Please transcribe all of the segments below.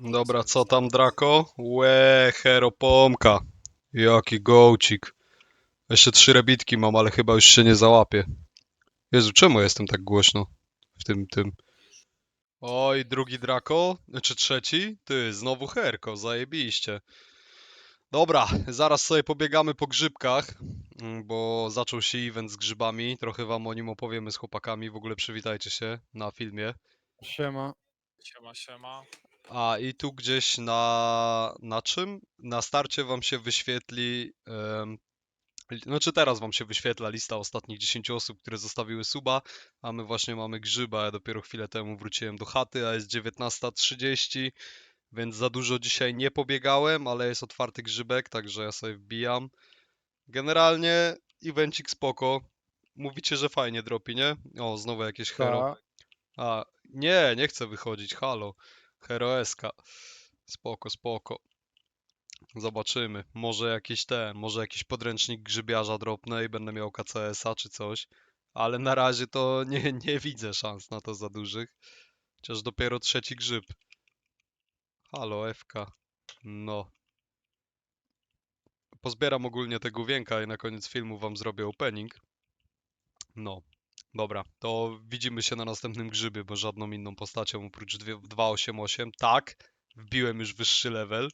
Dobra, co tam. Draco? Łe, heropomka. Jaki gołcik. Jeszcze trzy rebitki mam, ale chyba już się nie załapie. Jezu, czemu jestem tak głośno w tym, tym? Oj, drugi Draco, czy trzeci? Ty, znowu herko, zajebiście. Dobra, zaraz sobie pobiegamy po grzybkach, mm, bo zaczął się event z grzybami. Trochę wam o nim opowiemy z chłopakami. W ogóle przywitajcie się na filmie. Siema. Siema, siema. A i tu gdzieś na, na czym? Na starcie wam się wyświetli, li- znaczy teraz wam się wyświetla lista ostatnich 10 osób, które zostawiły suba, a my właśnie mamy grzyba. Ja dopiero chwilę temu wróciłem do chaty, a jest 19.30, więc za dużo dzisiaj nie pobiegałem, ale jest otwarty grzybek, także ja sobie wbijam. Generalnie evencik spoko. Mówicie, że fajnie dropi, nie? O, znowu jakieś hero. Ta. A, nie, nie chcę wychodzić, halo. Heroeska. Spoko, spoko. Zobaczymy. Może jakiś ten, może jakiś podręcznik grzybiarza dropnę i będę miał KCS-a czy coś. Ale na razie to nie, nie widzę szans na to za dużych. Chociaż dopiero trzeci grzyb. Halo, FK. No. Pozbieram ogólnie te główienka i na koniec filmu wam zrobię opening. No. Dobra, to widzimy się na następnym grzybie, bo żadną inną postacią oprócz dwie- 288. Tak, wbiłem już wyższy level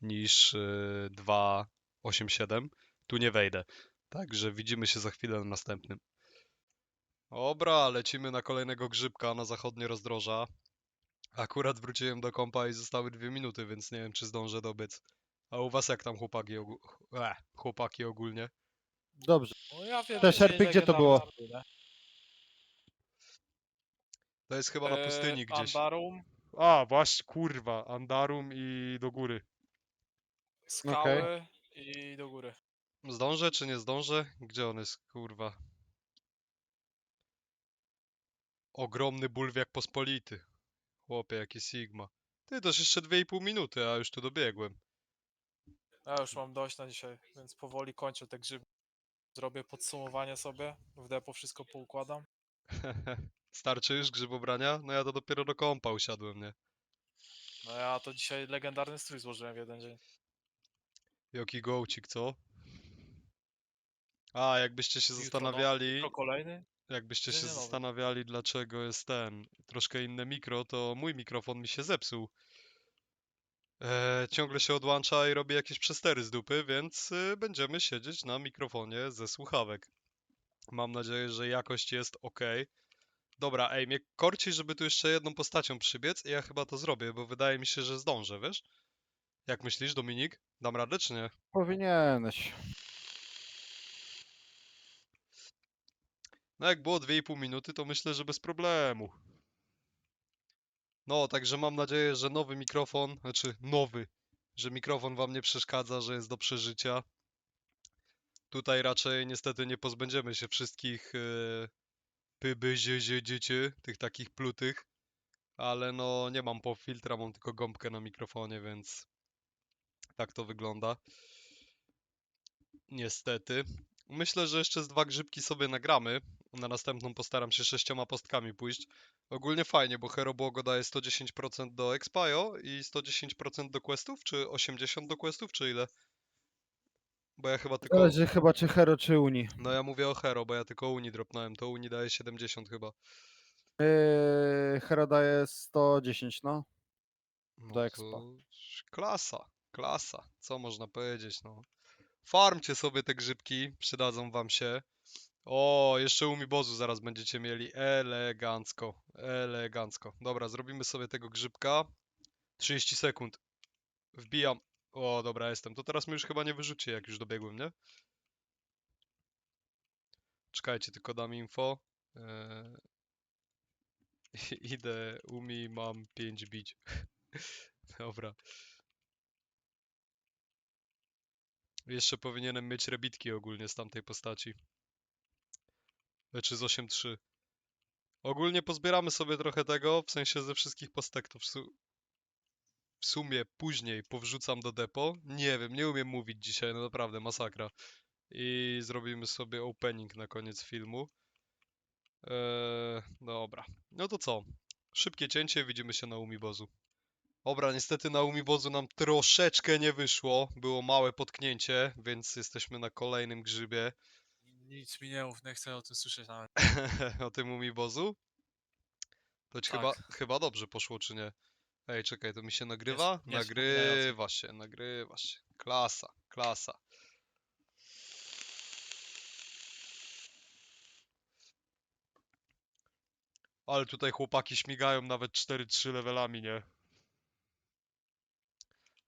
niż yy, 287. Tu nie wejdę. Także widzimy się za chwilę na następnym. Dobra, lecimy na kolejnego grzybka na zachodnie rozdroża. Akurat wróciłem do kompa i zostały dwie minuty, więc nie wiem czy zdążę dobiec. A u was jak tam chłopaki, ogó- e, chłopaki ogólnie? Dobrze. No ja wiem, Te że szerpy gdzie to było? To jest chyba na pustyni Eee, gdzieś. Andarum, A, właśnie, kurwa, Andarum i do góry. skały i do góry. Zdążę czy nie zdążę? Gdzie on jest, kurwa? Ogromny bulwiak pospolity. Chłopie, jaki Sigma. Ty, to jeszcze 2,5 minuty, a już tu dobiegłem. Ja już mam dość na dzisiaj, więc powoli kończę te grzyby. Zrobię podsumowanie sobie, w depo wszystko poukładam. Starczy już grzybobrania? No ja to dopiero do kompa usiadłem, nie? No ja to dzisiaj legendarny strój złożyłem w jeden dzień. Jaki gołcik, co? A, jakbyście się Jutro zastanawiali, Jutro kolejny? jakbyście się nowy. zastanawiali, dlaczego jest ten, troszkę inne mikro, to mój mikrofon mi się zepsuł. Eee, ciągle się odłącza i robi jakieś przestery z dupy, więc y, będziemy siedzieć na mikrofonie ze słuchawek. Mam nadzieję, że jakość jest ok. Dobra, ej, mnie korci, żeby tu jeszcze jedną postacią przybiec i ja chyba to zrobię, bo wydaje mi się, że zdążę, wiesz? Jak myślisz, Dominik? Dam radę, czy nie? Powinieneś. No jak było 2,5 minuty, to myślę, że bez problemu. No, także mam nadzieję, że nowy mikrofon, znaczy nowy, że mikrofon wam nie przeszkadza, że jest do przeżycia. Tutaj raczej niestety nie pozbędziemy się wszystkich yy, pyby, zie, tych takich plutych, ale no nie mam pop filtra, mam tylko gąbkę na mikrofonie, więc tak to wygląda. Niestety. Myślę, że jeszcze z dwa grzybki sobie nagramy. Na następną postaram się sześcioma postkami pójść. Ogólnie fajnie, bo Hero Błogo daje 110% do Expio i 110% do questów, czy 80% do questów, czy ile? Bo ja chyba tylko... Zależy chyba czy Hero czy Uni. No ja mówię o Hero, bo ja tylko Uni dropnąłem, to Uni daje 70 chyba. Yy, Hero daje 110, no. No Do expa. to klasa, klasa, co można powiedzieć, no. Farmcie sobie te grzybki, przydadzą wam się. O, jeszcze umibozu zaraz będziecie mieli. Elegancko, elegancko. Dobra, zrobimy sobie tego grzybka. 30 sekund. Wbijam. O, dobra, jestem. To teraz mnie już chyba nie wyrzuci, jak już dobiegłem, nie? Czekajcie, tylko dam info. Eee... Idę, umi, mam 5 bić. Dobra. Jeszcze powinienem mieć rebitki ogólnie z tamtej postaci. Leczy z 8-3. Ogólnie pozbieramy sobie trochę tego, w sensie ze wszystkich postek to w, su w sumie później powrzucam do depo. Nie wiem, nie umiem mówić dzisiaj, no naprawdę masakra. I zrobimy sobie opening na koniec filmu. Eee, dobra. No to co? Szybkie cięcie, widzimy się na Umibozu. Dobra, niestety na Umibozu nam troszeczkę nie wyszło. Było małe potknięcie, więc jesteśmy na kolejnym grzybie. Nic mi nie mów, nie chcę o tym słyszeć nawet. o tym Umibozu? To ci chyba, Tak. chyba dobrze poszło, czy nie? Ej, czekaj, to mi się nagrywa? jest wspominający. nagrywa się, nagrywa się. Klasa, klasa. Ale tutaj chłopaki śmigają nawet 4-3 levelami, nie?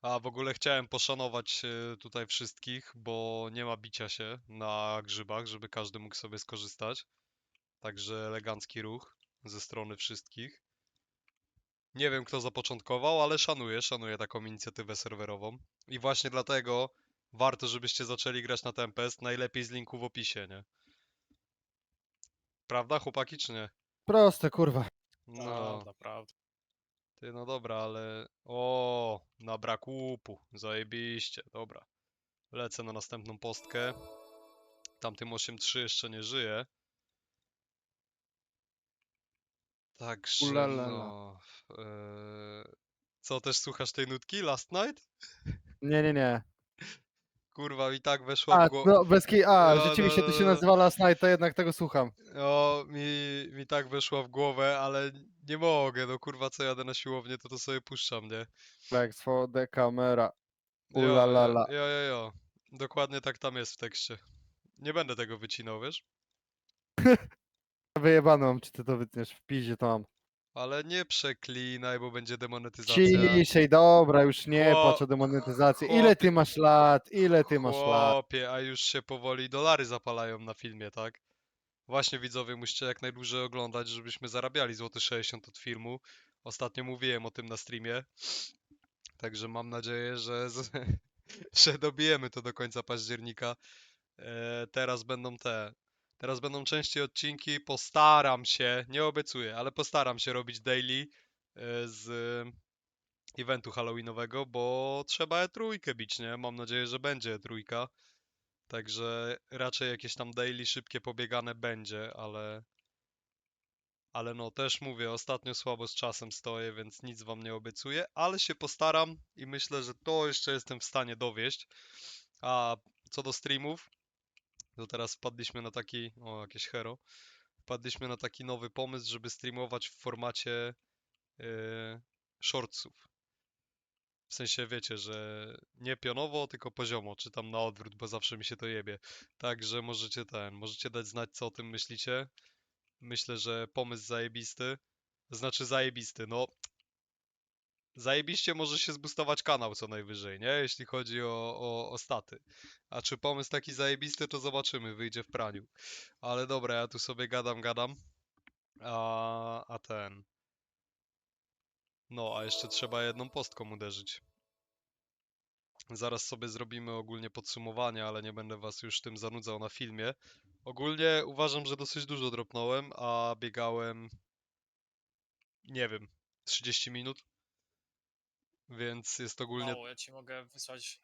A w ogóle chciałem poszanować e, tutaj wszystkich, bo nie ma bicia się na grzybach, żeby każdy mógł sobie skorzystać. Także elegancki ruch ze strony wszystkich. Nie wiem kto zapoczątkował, ale szanuję, szanuję taką inicjatywę serwerową. I właśnie dlatego warto, żebyście zaczęli grać na Tempest, najlepiej z linku w opisie, nie? Prawda, chłopaki, czy nie? Proste, kurwa. No, No, naprawdę. ty no dobra, ale... O, na brak łupu, zajebiście, dobra. Lecę na następną postkę. Tamtym 8-3 jeszcze nie żyje. Także Ulalala. no... eee, Co, też słuchasz tej nutki Last Night? Nie, nie, nie. Kurwa, mi tak weszła A, w głowę. no, bez ki- A, No, rzeczywiście no, to no, się no. nazywa Last Night, to jednak tego słucham. O, mi, mi tak weszła w głowę, ale nie mogę, no kurwa, co jadę na siłownię, to to sobie puszczam, nie? Flex for the camera. Jo, jo, Ulalala. jo, jo, jo. Dokładnie tak tam jest w tekście. Nie będę tego wycinał, wiesz? Wyjebano mam, czy ty to wytniesz w pizie, to mam. Ale nie przeklinaj, bo będzie demonetyzacja. Ciszej, dobra, już nie Chło- płacz o demonetyzację. Ile ty masz lat? Ile ty masz lat? Chłopie, a już się powoli dolary zapalają na filmie, tak? Właśnie widzowie, musicie jak najdłużej oglądać, żebyśmy zarabiali złoty 60 od filmu. Ostatnio mówiłem o tym na streamie. Także mam nadzieję, że, z, że dobijemy to do końca października. E, teraz będą te. Teraz będą częściej odcinki. Postaram się, nie obiecuję, ale postaram się robić daily e, z eventu halloweenowego, bo trzeba E3 bić, nie? Mam nadzieję, że będzie E3. Także raczej jakieś tam daily szybkie pobiegane będzie, ale ale no też mówię, ostatnio słabo z czasem stoję, więc nic wam nie obiecuję, ale się postaram i myślę, że to jeszcze jestem w stanie dowieść. A co do streamów, to teraz wpadliśmy na taki, o jakieś hero, wpadliśmy na taki nowy pomysł, żeby streamować w formacie yy, shortsów. W sensie wiecie, że nie pionowo, tylko poziomo, czy tam na odwrót, bo zawsze mi się to jebie. Także możecie ten, możecie dać znać co o tym myślicie. Myślę, że pomysł zajebisty. Znaczy zajebisty, no. Zajebiście może się zbustować kanał co najwyżej, nie? Jeśli chodzi o, o, o staty. A czy pomysł taki zajebisty, to zobaczymy, wyjdzie w praniu. Ale dobra, ja tu sobie gadam, gadam. A, a ten. No, a jeszcze trzeba jedną postką uderzyć. Zaraz sobie zrobimy ogólnie podsumowanie, ale nie będę was już tym zanudzał na filmie. Ogólnie uważam, że dosyć dużo dropnąłem, a biegałem, nie wiem, 30 minut. Więc jest ogólnie, Mało, ja ci mogę wysłać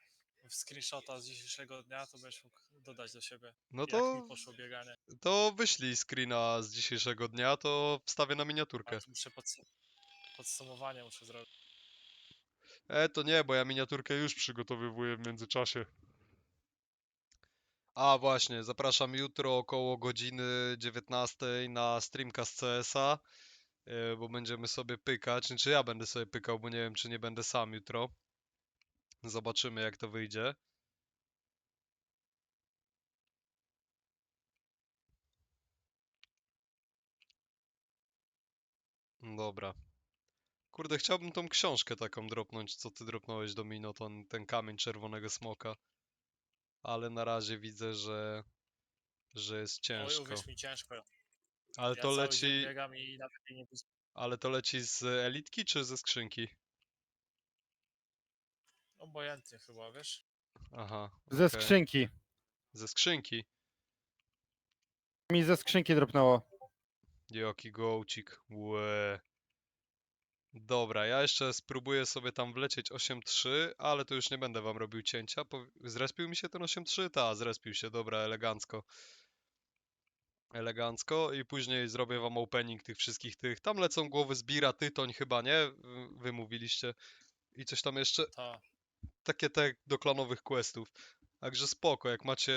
w screenshota z dzisiejszego dnia, to będziesz mógł dodać do siebie, no jak to, mi poszło bieganie. to wyślij screena z dzisiejszego dnia, to wstawię na miniaturkę. Tu muszę podsum- podsumowanie muszę zrobić. E, to nie, bo ja miniaturkę już przygotowywuję w międzyczasie. A właśnie, zapraszam jutro około godziny 19 na streamka z CS-a, bo będziemy sobie pykać, czy ja będę sobie pykał, bo nie wiem, czy nie będę sam jutro. Zobaczymy, jak to wyjdzie. Dobra. Kurde, chciałbym tą książkę taką dropnąć, co ty dropnąłeś Domino, ten, ten kamień czerwonego smoka. Ale na razie widzę, że, że jest Oj, ciężko. uwierz mi, ciężko. Ale ja to cały dzień leci, biegam i nawet jej nie ale to leci z elitki czy ze skrzynki? Obojętnie chyba, wiesz? Aha, Ze okej. skrzynki. Ze skrzynki. Mi ze skrzynki dropnęło. Jaki gołcik. Łe. Dobra, ja jeszcze spróbuję sobie tam wlecieć 8-3, ale to już nie będę wam robił cięcia. Zrespił mi się ten 8-3? Ta, zrespił się, dobra, elegancko. Elegancko i później zrobię wam opening tych wszystkich tych. Tam lecą głowy z Bira, Tytoń chyba, nie? Wy- Wy mówiliście. i coś tam jeszcze. Ta. Takie te do klanowych questów. Także spoko, jak macie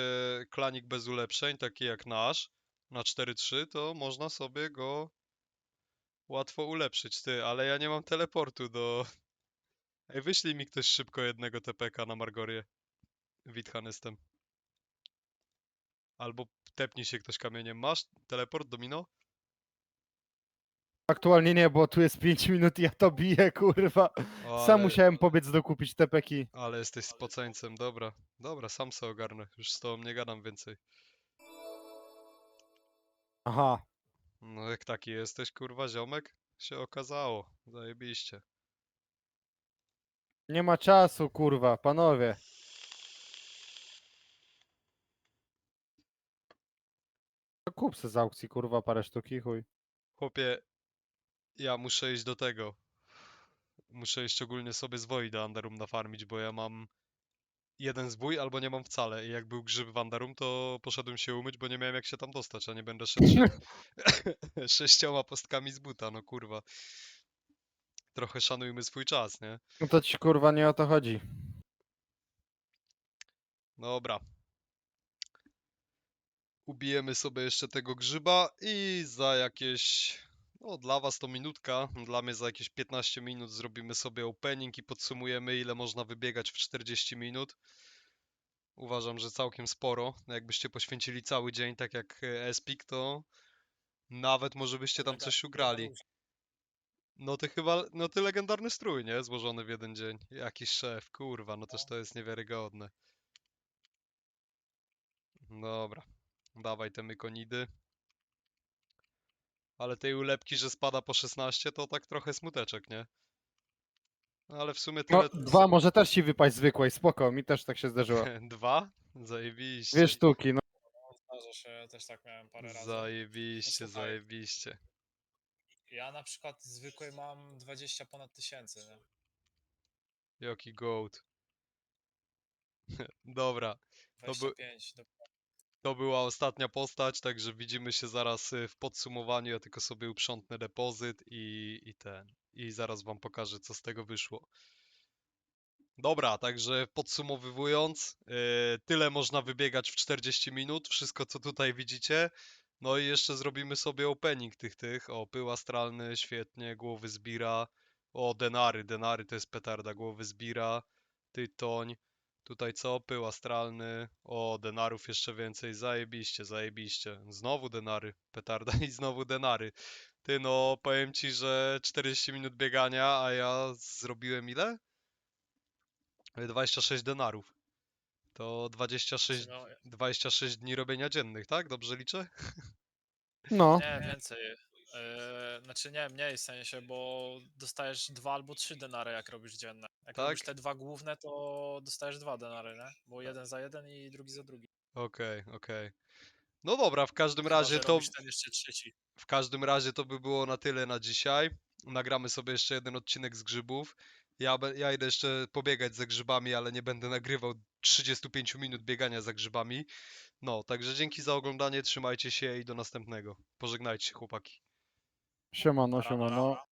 klanik bez ulepszeń, taki jak nasz, na 4-3, to można sobie go łatwo ulepszyć, ty, ale ja nie mam teleportu do... Ej, wyślij mi ktoś szybko jednego TPK na Margorię. Witchan jestem. Albo tepnij się ktoś kamieniem. Masz teleport, Domino? Aktualnie nie, bo tu jest 5 minut i ja to biję, kurwa. O, Sam ale- musiałem pobiec dokupić te peki. Ale jesteś spoceńcem, dobra. Dobra, sam se ogarnę. Już z tobą nie gadam więcej. Aha. No jak taki jesteś, kurwa, ziomek? Się okazało. Zajebiście. Nie ma czasu, kurwa, panowie. To Kup se z aukcji, kurwa, parę sztuki, chuj. Chłopie, ja muszę iść do tego. Muszę iść ogólnie sobie zwoi do Andarum nafarmić, bo ja mam jeden zbój albo nie mam wcale. I jak był grzyb w Andarum, to poszedłem się umyć, bo nie miałem jak się tam dostać, a nie będę szedł sze- sześcioma postkami z buta, no kurwa. Trochę szanujmy swój czas, nie? No to ci, kurwa, nie o to chodzi. Dobra. Ubijemy sobie jeszcze tego grzyba i za jakieś, no dla was to minutka, dla mnie za jakieś 15 minut zrobimy sobie opening i podsumujemy ile można wybiegać w 40 minut. Uważam, że całkiem sporo. Jakbyście poświęcili cały dzień, tak jak e, Espik, to nawet może byście tam coś ugrali. No ty chyba, no ty legendarny strój, nie? Złożony w jeden dzień. Jakiś szef, kurwa, no też to jest niewiarygodne. Dobra, dawaj te mykonidy. Ale tej ulepki, że spada po 16, to tak trochę smuteczek, nie? No ale w sumie No, tyle... dwa może też ci wypaść zwykłej, spoko, mi też tak się zdarzyło. Dwa? Zajebiście. Dwie sztuki, no. Zdarza się, ja też tak miałem parę razy. Zajebiście, No zajebiście. Ja na przykład zwykłej mam 20 ponad tysięcy, nie? Jaki gołd. Dobra, To by- 25. do- to była ostatnia postać, także widzimy się zaraz y, w podsumowaniu. Ja tylko sobie uprzątnę depozyt i, i ten. I zaraz wam pokażę, co z tego wyszło. Dobra, także podsumowując, yy, tyle można wybiegać w 40 minut, wszystko co tutaj widzicie. No i jeszcze zrobimy sobie opening tych tych. O, pył astralny, świetnie, głowy zbira. O, denary, denary to jest petarda, głowy zbira. Tytoń. Tutaj co? Pył astralny. O, denarów jeszcze więcej. Zajebiście, zajebiście. Znowu denary, petarda i znowu denary. Ty no, powiem ci, że 40 minut biegania, a ja zrobiłem ile? 26 denarów. To 26, No, 26 dni robienia dziennych, tak? Dobrze liczę? No, nie, więcej. Yy, znaczy nie, mniej w sensie, bo dostajesz dwa albo trzy denary, jak robisz dzienne. Jak Tak? robisz te dwa główne, to dostajesz dwa denary, nie? Bo jeden za jeden i drugi za drugi. Okej, okej. No dobra, w każdym Chyba, razie że to robisz ten jeszcze trzeci. w każdym razie to by było na tyle na dzisiaj. Nagramy sobie jeszcze jeden odcinek z grzybów. Ja, be- ja idę jeszcze pobiegać za grzybami, ale nie będę nagrywał 35 minut biegania za grzybami. No, także dzięki za oglądanie, trzymajcie się i do następnego. Pożegnajcie się chłopaki. Siemano, siemano.